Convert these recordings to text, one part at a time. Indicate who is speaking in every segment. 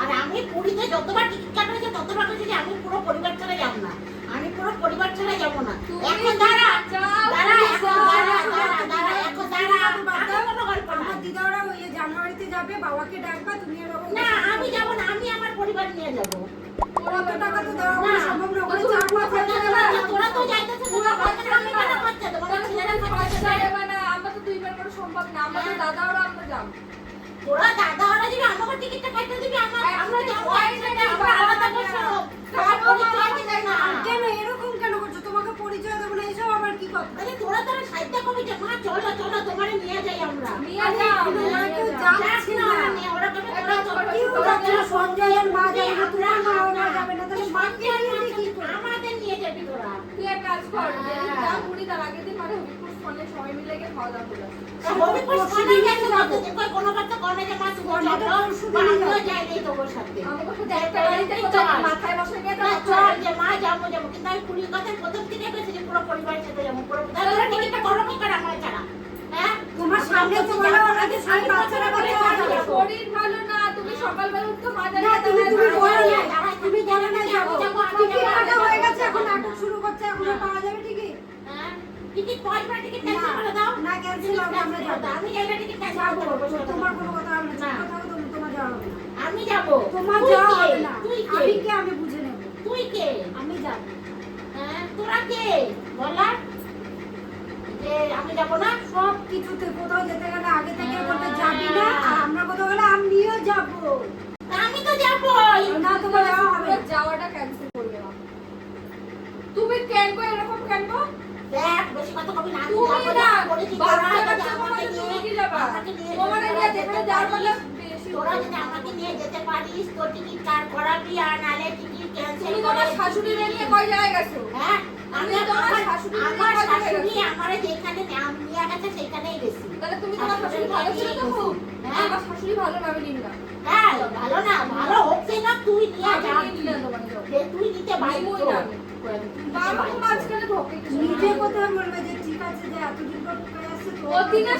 Speaker 1: আর আমি পুরীতে যতবার টিকিট কাটা হয়েছে ততবার বলেছি আমি পুরো পরিবার ছাড়া যাব না আমি পুরো পরিবার ছাড়া যাব না এখন দাঁড়া দাঁড়া এখন দাঁড়া দাঁড়া দাঁড়া এখন দাঁড়া আমি কোনো গল্প না
Speaker 2: আমার দিদারা ওই জানুয়ারিতে যাবে বাবাকে ডাকবা তুমি আর
Speaker 1: না আমি যাব না আমি আমার পরিবার নিয়ে যাব।
Speaker 2: টাকা তো দেওয়া সম্ভব না ওখানে
Speaker 1: তো
Speaker 2: চার
Speaker 1: তোরা
Speaker 2: পাঁচ হাজার টাকা
Speaker 1: তোরা- তোরা তো যাইতেছিস, তোরা খরচা আমি কেন খরচা দেবো? আমার ছেলেরা খরচা দেবে।
Speaker 3: দেবে না, আমরা তো দুইবার করে সম্ভব না আমরা তো দাদা ওরা আমরা যাব
Speaker 1: তোরা দাদা ওরা দিবি আমাকে টিকিটটা কাটতে দিবি আমার আমরা যাব
Speaker 3: ওই
Speaker 1: আমরা আলাদা
Speaker 3: বাবা না।
Speaker 1: না।
Speaker 2: কেন? এরকম কেন করছ? তোমাকে পরিচয় দেবো না এসব আবার কি কথা?
Speaker 1: আরে তোরা তোরা সাহিত্য কবি মা চলো চলো তোমারে নিয়ে যাই আমরা।
Speaker 3: নিয়ে যাও
Speaker 2: ওরা
Speaker 3: যাও।
Speaker 2: যাও।
Speaker 1: যাস না, ওরা নিয়ে, ওরা তোরা
Speaker 2: কি হচ্ছে? সঞ্জয়ের মা যাবে না, তোমার মা
Speaker 1: আমরা
Speaker 2: যাবে না, তাহলে
Speaker 1: সঞ্জয়ের
Speaker 2: কি
Speaker 1: আমাদের নিয়ে যাবি তোরা।
Speaker 3: তুই এক কাজ কর
Speaker 1: হ্যাঁ।
Speaker 3: যা পুরি তার আগের দিন মানে হবিপুর ফোনে সবাই মিলে গিয়ে খাওয়া দাওয়া করে
Speaker 1: হবিপুর শোনা
Speaker 3: সকালবেলা উঠতে মাঝারি
Speaker 2: তুমি তুমি বলো জানো না যাব
Speaker 1: যাব, আমি
Speaker 2: হয়ে গেছে এখন। নাটক শুরু করছে এখন পাওয়া যাবে
Speaker 1: হ্যাঁ টিকিট পাঁচ বার টিকিট ক্যান্সেল করে দাও?
Speaker 2: না ক্যান্সেল হবে আমরা যাব।
Speaker 1: আমি যাইলে টিকিট ক্যান্সেল
Speaker 2: যাব তোমার কোনো কথা হবে না
Speaker 1: না।
Speaker 2: কথা হবে তোমার তোমার যাওয়া হবে
Speaker 1: আমি যাব।
Speaker 2: তোমার
Speaker 1: তুই
Speaker 2: যাওয়া
Speaker 1: কে?
Speaker 2: হবে না।
Speaker 1: তুই
Speaker 2: আমি
Speaker 1: কে
Speaker 2: আমি বুঝে নেব।
Speaker 1: তুই কে?
Speaker 2: আমি যাব।
Speaker 1: হ্যাঁ তোরা কে? বলা যে আমি যাব না?
Speaker 2: সব কিছুতে কোথাও যেতে গেলে আগে থেকে বলতে যাবি না আর আমরা কোথাও গেলে আমিও যাব
Speaker 1: তা আমি তো যাবোই
Speaker 2: না তোমার যাওয়া হবে
Speaker 3: পুরো
Speaker 2: না।
Speaker 3: যাওয়াটা ক্যান্সেল করবে না তুমি কেন গো এরকম কেন গো
Speaker 1: দেখ বেশি কথা কবি না আমি
Speaker 3: তুমি
Speaker 1: যাব
Speaker 3: না
Speaker 1: যাব বলেছি তোরা
Speaker 3: বাচ্চা
Speaker 1: যদি
Speaker 3: কাচ্চা
Speaker 1: আমাকে
Speaker 3: তোমাকে
Speaker 1: নিয়ে
Speaker 3: তুমি কি যাবা
Speaker 1: আমাকে নিয়ে যেতে
Speaker 3: তোমার নিয়ে যেতে যাওয়ার বলে
Speaker 1: পারিস
Speaker 3: বেশি
Speaker 1: তোরা যদি আমাকে নিয়ে যেতে পারিস তোর টিকিট কার করাবি আর নালে টিকিট ক্যান্সেল
Speaker 3: তুমি তোমার শাশুড়ি নিয়ে কয় জায়গায় গেছো?
Speaker 1: হ্যাঁ আমি
Speaker 3: তোমার শাশুড়ি
Speaker 1: আমার শাশুড়ি আমারে যেখানে নিয়ে গেছে সেখানেই গেছি।
Speaker 3: তাহলে তুমি তোমার শাশুড়ি ভালো ছিল তো খুব?
Speaker 1: হ্যাঁ।
Speaker 3: আমার শাশুড়ি ভালো না আমি না?
Speaker 1: হ্যাঁ ভালো না ভালো হচ্ছে না তুই নিয়ে যা তুই নিতে পারিস
Speaker 3: না তো।
Speaker 2: নিজে কোথায় বলবে যে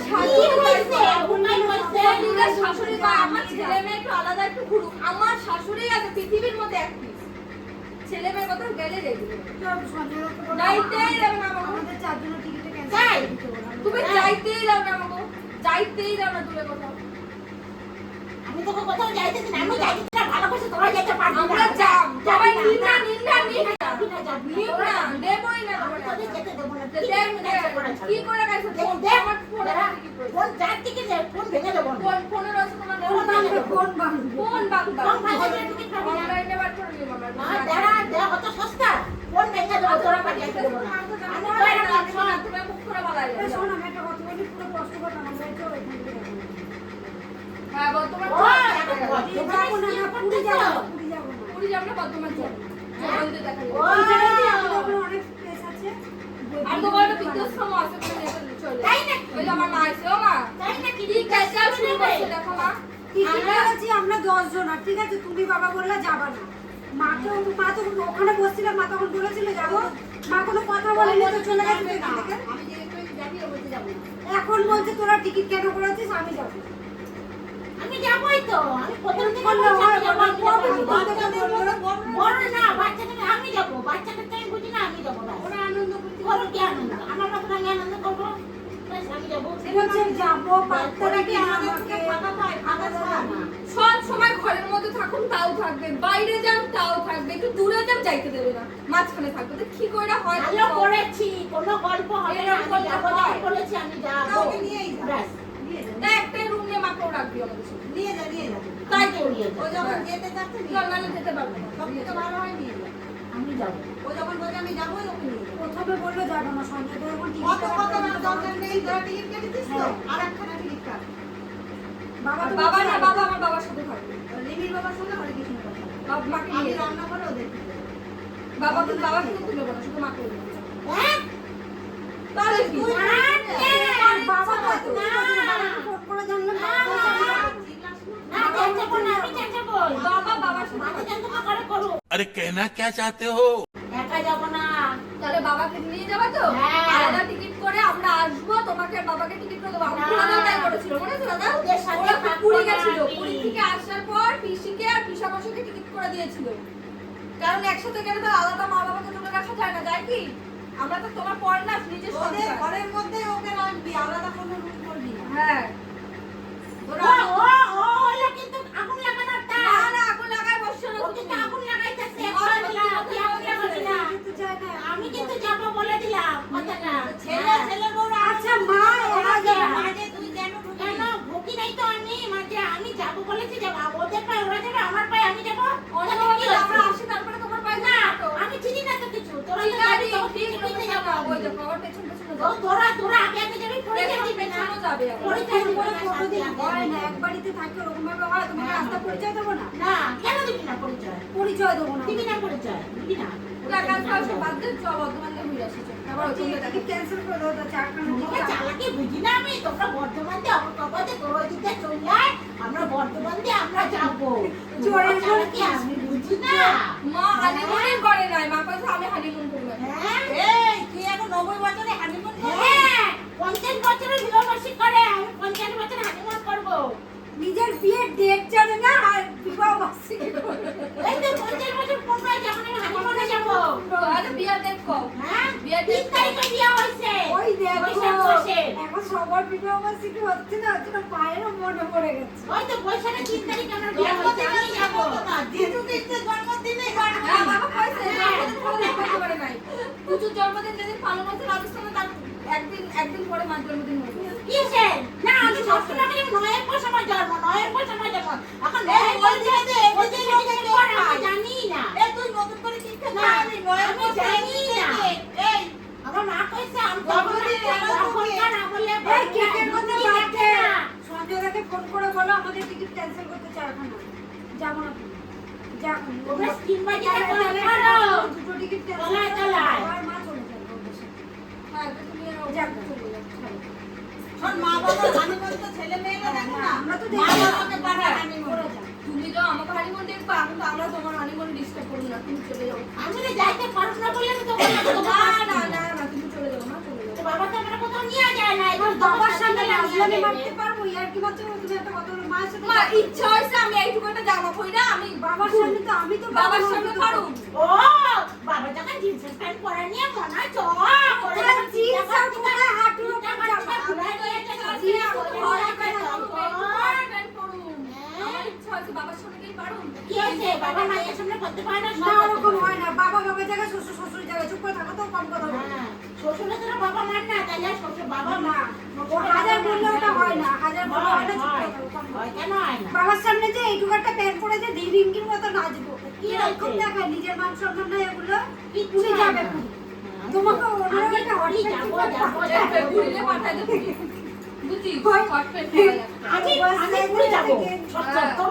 Speaker 3: শাশুড়ি
Speaker 1: হয়েছে? অন্যায় হয়েছে?
Speaker 3: শাশুড়ি আমার ছেলে মেয়ে একটু আলাদা একটু ঘুরুক আমার শাশুড়ি আছে পৃথিবীর মধ্যে এক piece। ছেলে মেয়ে কোথাও গেলে দেখবে যাইতেই যাবে না।
Speaker 2: আমাদের চারজনের টিকিটে ক্যান্সেল।
Speaker 3: তুমি
Speaker 1: হ্যাঁ।
Speaker 3: যাইতেই দাও না আমাকে যাইতেই না দূরে কোথাও
Speaker 1: আমি তোকে কোথাও যাইতে দিন আমি যাইতে না ভালো তোরা যেতে পারবি না
Speaker 3: আমরা যাব সবাই নিন্দা
Speaker 1: না।
Speaker 3: নিন্দা নিন্দা
Speaker 1: যাবি না, যাবি না।
Speaker 3: নিম না দেবই না
Speaker 1: আমি
Speaker 3: তোমার
Speaker 1: তোদের যেতে দেবো না।
Speaker 3: দে-
Speaker 1: ঠিক
Speaker 3: দেখ,
Speaker 1: আছে,
Speaker 3: দেখ,
Speaker 1: করে ছাড়বো।
Speaker 3: কি করে গেছে
Speaker 1: দেখ,
Speaker 3: ফোন
Speaker 1: দেখ,
Speaker 3: আমার ফোন
Speaker 1: দাঁড়া,
Speaker 3: কি করে
Speaker 1: ফোন যার দিকে যায়, ফোন ভেঙে দেবো না।
Speaker 3: ফোন ফোনের আছে তোমার
Speaker 1: ফোন
Speaker 3: ফোন
Speaker 1: ভাঙবে,
Speaker 2: ফোন ভাঙবে।
Speaker 3: ফোন বাংলা
Speaker 1: ফোন ভাঙলে টিকিট পাবি না।
Speaker 3: অনলাইনে বার করে নিব আমরা
Speaker 1: মা, দাঁড়া, দেখ, অত সস্তা। ফোন ভেঙে দেবো, তোরা পাঠিয়ে দেবো না। আমি তো এরকম
Speaker 3: শোন
Speaker 1: শোন।
Speaker 3: তুমি মুখ করে বলা যায়
Speaker 2: শোন, আমি একটা কথা বলি, পুরো কষ্ট করে আমার বাড়িতে ওইখান থেকে
Speaker 3: হ্যাঁ বর্তমান
Speaker 1: ও, এখন
Speaker 2: পুরী
Speaker 1: বর্ধমানে
Speaker 2: যাব না,
Speaker 1: কি
Speaker 2: না, পুরী
Speaker 1: করতেছো?
Speaker 2: যাব না, যাব না।
Speaker 3: পুরী যাব না বর্তমান যাব বলতে দেখা
Speaker 1: ও,
Speaker 3: যাবে
Speaker 2: ওইখানেতে আমাদের ওখানে অনেক place আছে।
Speaker 3: আর তো বড় বৃদ্ধাশ্রম আছে চলে
Speaker 1: তাই নাকি?
Speaker 3: ওই আমার মা আছে ও মা
Speaker 1: তাই নাকি?
Speaker 3: কি কাছে শুরু করছে দেখো মা
Speaker 2: টিকিটে আছি আমরা দশ জন আর ঠিক আছে তুমি বাবা বললে যাবা না মা তো ওখানে বসছিল মা তখন বলেছিল যাব। মা কোনো কথা বলেনি তো চলে গেছে এখান
Speaker 1: বলছে
Speaker 2: তোরা টিকিট কেন করেছিস আমি যাব।
Speaker 1: আমি যাবোই তো। আমি প্রথম থেকে বড় না আমি যাব। বাচ্চাদের আমি বুঝি না আমি যাব ওরা আনন্দ করতে বলো কি আনন্দ? আমার আমি আনন্দ করব? আমি যাব।
Speaker 2: যাব বাচ্চারা কি আমাকে
Speaker 3: সব সময় ঘরের মধ্যে থাকুন তাও থাকবে। বাইরে যান তাও থাকবে। একটু দূরে যান যাইতে দেবে না। মাঝখানে থাকবে। তো কি করে হয়?
Speaker 1: ভালো করেছি। কোনো গল্প হবে না। আমি যাব। যখন বলেছি আমি যাব
Speaker 2: কাউকে নিয়েই যাব।
Speaker 1: ব্যাস,
Speaker 3: না একটাই রুম নিয়ে মাকেও রাখবি আমাদের সাথে
Speaker 2: নিয়ে যা নিয়ে যা।
Speaker 3: তাই
Speaker 1: আমি নিয়ে যাব।
Speaker 2: ও যখন যেতে চাচ্ছে নিয়ে
Speaker 3: না, যেতে পারবে। না
Speaker 2: সব থেকে ভালো হয় নিয়ে যা
Speaker 1: আমি যাব।
Speaker 2: ও যখন বলছে আমি যাব ওকে নিয়ে প্রথমে বলল যাব না সঞ্জয় তো এখন টিকিট
Speaker 4: কথা না দরকার নেই। তোরা টিকিট কেটেছিস তো?
Speaker 2: হ্যাঁ।
Speaker 4: আর একখানা টিকিট কাট।
Speaker 2: বাবা
Speaker 3: বাবা না
Speaker 1: না
Speaker 5: আরে কেনা কে চাতে হো?
Speaker 1: একা যাব না।
Speaker 3: তাহলে বাবাকে নিয়ে যাব তো? আলাদা টিকিট করে আমরা আসব তোমাকে বাবাকে টিকিট করে দেবো। দিয়েছিল। কারণ একসাথে গেলে তো আলাদা মা বাবাকে তুলে রাখা যায় না যায় কি? আমরা তো তোমার পর না নিজের
Speaker 2: ঘরের মধ্যে ওকে রাখবি আলাদা কোনো রুম করবি
Speaker 3: হ্যাঁ।
Speaker 1: ও ও ও হলো কিন্তু আগুন লাগানোর
Speaker 3: না
Speaker 1: তার
Speaker 3: না আগুন লাগায় বসছো না
Speaker 1: ও
Speaker 3: তুমি
Speaker 1: কিন্তু আগুন লাগাইতেছে
Speaker 3: ওর
Speaker 1: একবার
Speaker 3: মধ্যে
Speaker 1: না,
Speaker 3: মধ্যে
Speaker 1: তুই আগুন লাগাবি না।
Speaker 2: কিন্তু চায় না
Speaker 1: আমি কিন্তু যাব বলে দিলাম কথাটা
Speaker 3: ছেলে
Speaker 1: হ্যাঁ।
Speaker 3: ছেলে বউরা
Speaker 2: আচ্ছা মা এরা
Speaker 1: মাঝে
Speaker 2: যাবে
Speaker 1: মাঝে তুই কেন কেন ভুকি নাই তো আমি মাঝে আমি যাব বলেছি যাব ওদের পায়ে ওরা যাবে আমার পায়ে আমি যাব
Speaker 3: অন্য
Speaker 1: তাতে কি
Speaker 3: ভাবে
Speaker 1: হয়েছে?
Speaker 3: আমরা আসি তারপরে তোমার পায়ে
Speaker 1: না
Speaker 3: যাব
Speaker 1: আমি চিনি না তো কিছু তোরা
Speaker 3: ঠিক
Speaker 1: তো
Speaker 3: আছে
Speaker 1: যাবি, তোর
Speaker 3: ঠিক
Speaker 1: পিছনে
Speaker 3: আছে
Speaker 1: যাব
Speaker 3: যাব ওই
Speaker 1: আমি।
Speaker 3: দেখো আবার পেছন পেছন
Speaker 1: ও,
Speaker 3: যাব
Speaker 1: তোরা তোরা আগে আগে যাবি পরে
Speaker 3: দেখো,
Speaker 1: যাবি না
Speaker 3: পেছনও যাবে আবার।
Speaker 1: পরে যাবি
Speaker 2: করে
Speaker 1: না,
Speaker 2: কোনোদিন
Speaker 1: সাথে
Speaker 2: হয় না
Speaker 1: আগে
Speaker 2: ওরকম ভাবে হয় তোমাকে
Speaker 1: হ্যাঁ,
Speaker 2: রাস্তা পরিচয় দেবো না?
Speaker 1: না কেন দিবি না পরিচয়?
Speaker 2: পরিচয় দেবো না।
Speaker 1: দিবি না পরিচয় দিবি না।
Speaker 3: ওরা কাজ করছে বাদ দিয়ে চল বর্ধমানে ঘুরে আসি চল। আবার ওই জন্য
Speaker 2: টিকিট ক্যান্সেল করে দেবো তো চারখানা
Speaker 1: তোমাকে
Speaker 2: টিকিট
Speaker 1: চালাকি বুঝি না আমি তোমরা বর্ধমান দিয়ে আমার বাবা যে তোর ওইদিকে চলে আয় আমরা বর্ধমান দিয়ে আমরা যাব
Speaker 2: জোরে
Speaker 1: তোমার চালাকি আমি বুঝি না
Speaker 3: মা হানিমুনই করে নাই মা কইছে আমি হানিমুন করব
Speaker 1: হ্যাঁ
Speaker 3: এই তুই এখন 90 বছরে হানিমুন
Speaker 1: হ্যাঁ পঞ্চাশ বছরের বিবাহবার্ষিক করে আমি পঞ্চাশ বছর হানিমুন করব
Speaker 2: নিজের বিয়ের ডেট জানে না আর বিবাহ বার্ষিকী করবে।
Speaker 1: এই তো পঞ্চাশ বছর পূর্ণ হয়েছে এখন আমি হানিমুনে যাব
Speaker 3: আরে বিয়া দেখো
Speaker 1: হ্যাঁ
Speaker 3: বিয়ের
Speaker 1: তিন
Speaker 3: date
Speaker 1: তারিখে বিয়ে হয়েছে
Speaker 2: ওই দেখো
Speaker 1: বৈশাখ মাসে
Speaker 2: এখন সবার বিবাহ বার্ষিকী হচ্ছে না হচ্ছে না পায়েরও মনে পড়ে গেছে
Speaker 1: ওই তো বৈশাখের তিন তারিখে আমার বিয়ে হয়েছে আমি যাব
Speaker 3: বাবা কইছে জন্মদিন করে দেখতে পারে নাই পুচুর জন্মদিন যেদিন পালন হচ্ছে রাজস্থানে তার একদিন একদিন পরে মার জন্মদিন হবে
Speaker 1: কিসের? না, আমি সবসময় নয়ের পর সময় জন্ম, নয়ের পর সময় জন্ম। এখন নয়ের জানি না। না, আমি জানি না। আমার মা কইছে, আমি তখন তখনকার আমলে
Speaker 2: এই কেকের মধ্যে
Speaker 1: বুদ্ধি
Speaker 2: বাদ
Speaker 1: দেখে
Speaker 2: দে।
Speaker 1: না।
Speaker 2: সঞ্জয়দাকে ফোন করে বলো আমাদের টিকিট ক্যান্সেল করতে না
Speaker 1: স্কিম।
Speaker 2: দুটো টিকিট ক্যান্সেল মা চলে যাবে
Speaker 3: হ্যাঁ তুমি চলে যাও চলো।
Speaker 2: হ্যাঁ, আমরা তো
Speaker 3: মা
Speaker 2: দেখি।
Speaker 3: বাবাকে।
Speaker 2: ওরা যাক।
Speaker 3: তুমি তো আমাকে হানিমুন দেখবা কিন্তু আমরা তোমার হানিমুন ডিস্টার্ব করব না তুমি চলে যাও।
Speaker 1: আমি না যাইতে পারব না বলে তো
Speaker 3: না না না না তুমি চলে যাও না চলে যাও।
Speaker 1: তো বাবা কোথাও নিয়ে যায় না
Speaker 2: আমার বাবার সামনে রাজধানী মারতে পারব ইয়ার কি মাত্র তুমি একটা কথা বলো মায়ের সাথে
Speaker 3: মা ইচ্ছা হয়েছে আমি এইটুকু একটা জামা পরি আমি
Speaker 2: বাবার সামনে তো আমি তো
Speaker 3: বাবার সামনে পারুম।
Speaker 1: ও বাবা যখন জিন্সের প্যান্ট পরে নিয়ে মনে হয় চ করে
Speaker 2: জিন্স আর কোথায় হাঁটুর উপর জামা?
Speaker 1: কি বাবা মায়ের সামনে করতে পারে না
Speaker 2: না ওরকম হয় না। বাবা বাবা জায়গায় শ্বশুর শ্বশুর জায়গায় চুপ করে থাকো তো কম কথা
Speaker 1: হ্যাঁ শ্বশুরে তোরা বাবা মান না তাহলে শ্বশুর বাবা মা।
Speaker 2: হাজার বললে ওটা হয় না হাজার বললে হয় না চুপ
Speaker 1: হয়। কেন হয় না?
Speaker 2: বাবার সামনে যে এইটুকু একটা প্যান্ট পরে যে দিন রিঙ্গির মতো নাচবো
Speaker 1: কি
Speaker 2: এরকম
Speaker 1: হয়েছে?
Speaker 2: দেখায় নিজের মান সম্মান নাই এগুলো? পুরী যাবে
Speaker 1: না।
Speaker 2: তোমাকে ওনারা একটা হট
Speaker 1: যাব, যাব,
Speaker 3: পাঠাই দেবো বুঝি।
Speaker 1: আমি আমি পুরী যাব। সব সব